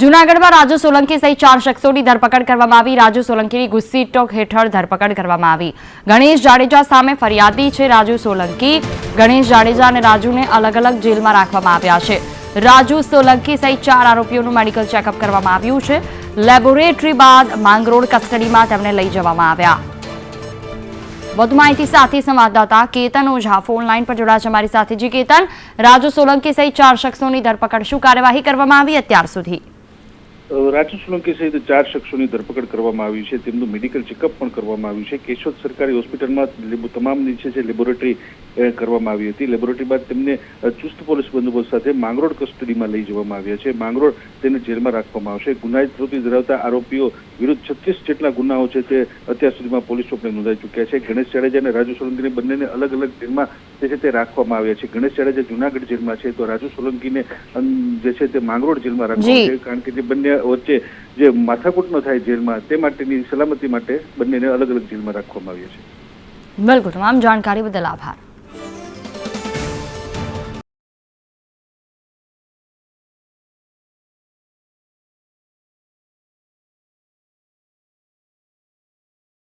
જૂનાગઢમાં રાજુ સોલંકી સહિત ચાર શખ્સોની ધરપકડ કરવામાં આવી. રાજુ સોલંકીની ગુસ્સી ટોક હેઠળ ધરપકડ કરવામાં આવી. ગણેશ જાડેજા સામે ફરિયાદી છે રાજુ સોલંકી. ગણેશ જાડેજા અને રાજુને અલગ અલગ જેલમાં રાખવામાં આવ્યા છે. રાજુ સોલંકી સહિત ચાર આરોપીઓનું મેડિકલ ચેકઅપ કરવામાં આવ્યું છે. લેબોરેટરી બાદ માંગરોળ કસ્ટડીમાં તેમને લઈ જવામાં આવ્યા. વધુ માહિતી સાથે સંવાદદાતા કેતન ઓઝા ફોન પર જોડાય છે અમારી સાથે. જી કેતન, રાજુ સોલંકી સહિત ચાર શખ્સોની ધરપકડ શું કાર્યવાહી કરવામાં આવી અત્યાર સુધી? રાજુ સોલંકી સહિત ચાર શખ્સોની ધરપકડ કરવામાં આવી છે. તેમનું મેડિકલ ચેકઅપ પણ કરવામાં આવ્યું છે. કેશોદ સરકારી હોસ્પિટલમાં તમામ તમામની છે જે લેબોરેટરી કરવામાં આવી હતી. લેબોરેટરી બાદ તેમને ચુસ્ત પોલીસ બંદોબસ્ત સાથે માંગરોળ કસ્ટડીમાં લઈ જવામાં આવ્યા છે. માંગરોળ તેને જેલમાં રાખવામાં આવશે. ગુનાહિત પ્રવૃત્તિ ધરાવતા આરોપીઓ વિરુદ્ધ છત્રીસ જેટલા ગુનાઓ છે તે અત્યાર સુધીમાં પોલીસ ચોપડે નોંધાઈ ચૂક્યા છે. ગણેશ જાડેજા અને રાજુ સોલંકીને બંનેને અલગ અલગ જેલમાં જે છે તે રાખવામાં આવ્યા છે. ગણેશ જાડેજા જુનાગઢ જેલમાં છે તો રાજુ સોલંકીને જે છે તે માંગરોળ જેલમાં રાખવામાં. છે કારણ કે જે બંને વચ્ચે જે માથાકૂટ ન થાય જેલમાં તે માટેની સલામતી માટે બંનેને અલગ અલગ જેલમાં રાખવામાં આવ્યા છે. બિલકુલ તમામ જાણકારી બદલ આભાર.